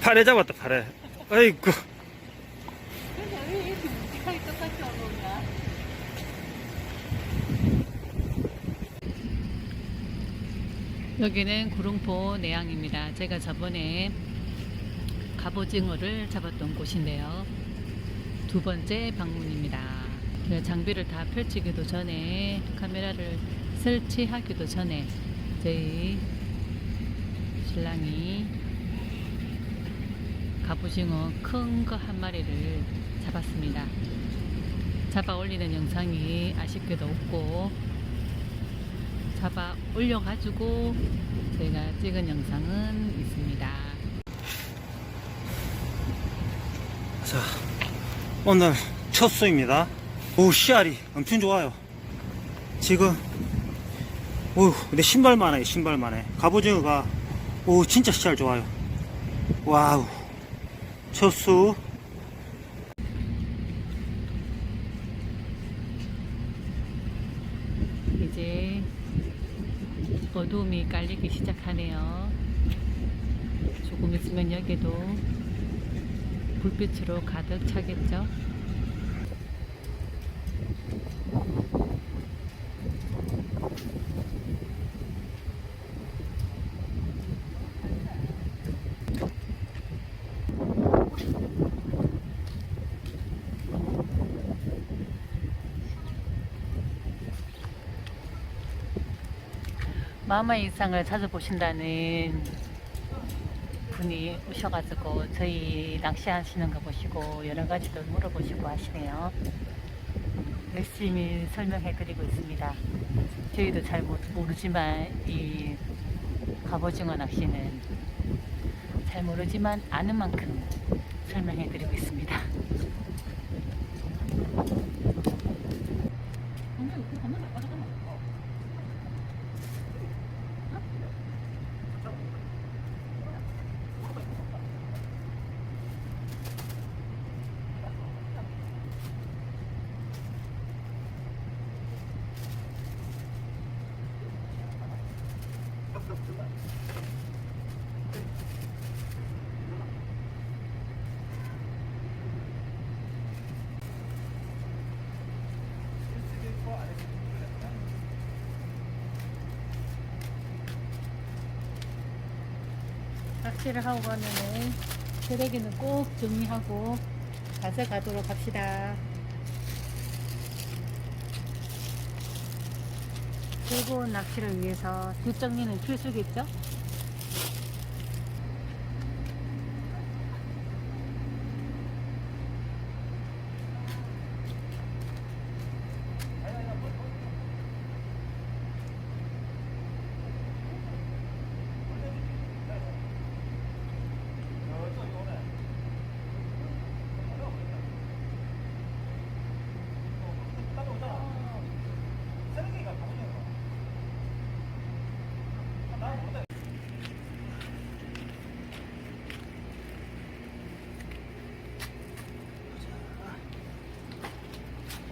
팔에 잡았다 팔에 아이고? 여기는 구릉포 내양입니다. 제가 저번에 갑오징어를 잡았던 곳인데요. 두 번째 방문입니다. 그 장비를 다 펼치기도 전에 카메라를 설치하기도 전에 저희 신랑이 갑오징어 큰 거 한 마리를 잡았습니다. 잡아 올리는 영상이 아쉽게도 없고 잡아 올려가지고 제가 찍은 영상은 있습니다. 자 오늘 첫 수입니다. 오 씨알이 엄청 좋아요. 지금 오내 신발만 해 신발만 해. 갑오징어가 오 진짜 씨알 좋아요. 와우 첫수 이제 어둠이 깔리기 시작하네요. 조금 있으면 여기도 불빛으로 가득 차겠죠? 마마 일상을 찾아보신다는 분이 오셔가지고 저희 낚시하시는 거 보시고 여러 가지도 물어보시고 하시네요. 열심히 설명해드리고 있습니다. 저희도 잘 모- 모르지만 이 갑오징어 낚시는 잘 모르지만 아는 만큼 설명해드리고 있습니다. 낚시를 하고 가면은 쓰레기는 꼭 정리하고 가져가도록 합시다. 즐거운 낚시를 위해서 뒷정리는 필수겠죠?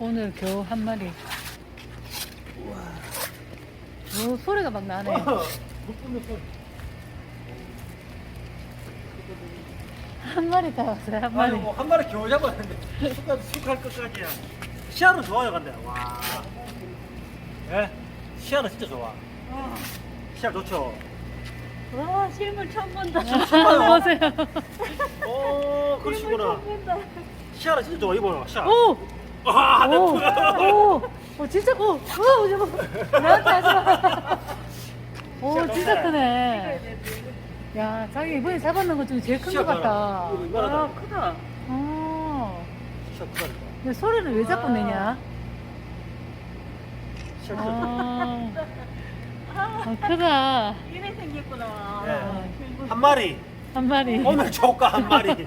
오늘 겨우 한 마리. 오, 소리가 막 나네. 한 마리 잡았어요, 한 마리. 아이고 한 마리 겨우 잡았는데 숙할, 숙할 것까지야 씨알은 좋아요 근데 와 예? 씨알은 진짜 좋아 씨알 좋죠 와, 실물 처음 본다. 봐요. 보세요. 오 그러시구나 본다. 씨알은 진짜 좋아 이거요 씨알 오! 아, 네. 오! 오! 오, 진짜, 오! 오! 저거. 나한테 하지 마. 오, 진짜 크네. 야, 자기 이번에 잡았는 것 중에 제일 큰것 진짜 같다. 크다. 이거. 아, 크다. 어. 씨알 크다니까 근데 소리는 왜 자꾸 내냐? 씨알 진짜 좋아 아, 아, 크다. 이래 생겼구나. 예. 한 마리 한 마리. 오늘 조가 한 마리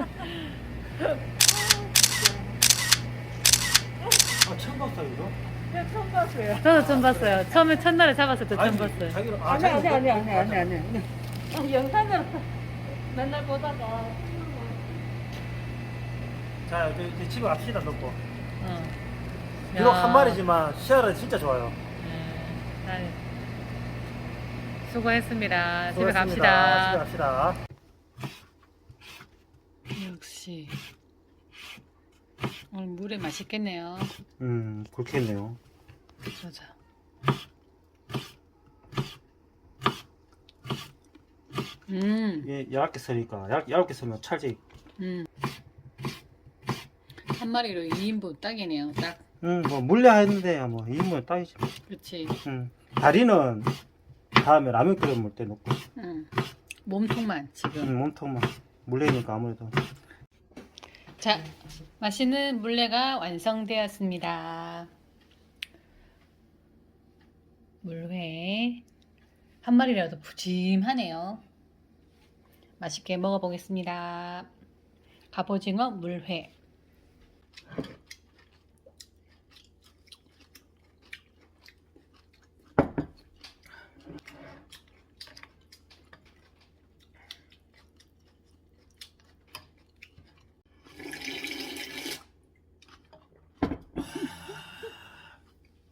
아 처음 봤어 이거? 내가 처음 봤어요. 저도 처음 봤어요. 처음에 첫날에 잡았을 때 처음 봤어요. 자기는 아, 아니, 아니, 아니, 아니, 아니, 아니. 아니. 아, 영상으로 맨날 보다가. 자 이제, 이제 집에 갑시다 넣고 어. 비록 야. 한 마리지만 씨알은 진짜 좋아요 네. 아유. 수고했습니다. 집에 수고했습니다. 갑시다. 집에 갑시다 역시 오늘 물에 맛있겠네요. 음, 그렇겠네요. 보자. 음, 이게 얇게 썰으니까, 얇, 얇게 썰면 찰지. 음. 한 마리로 2인분 딱이네요. 딱. 음, 뭐, 물려 했는데, 뭐, 이면 딱이지. 그렇지. 음. 다리는 다음에 라면 끓여 먹을 때 넣고, 음. 몸통만 지금. 음, 몸통만. 물려니까 아무래도. 자, 맛있는 물회가 완성되었습니다. 물회 한 마리라도 푸짐하네요. 맛있게 먹어보겠습니다. 갑오징어 물회.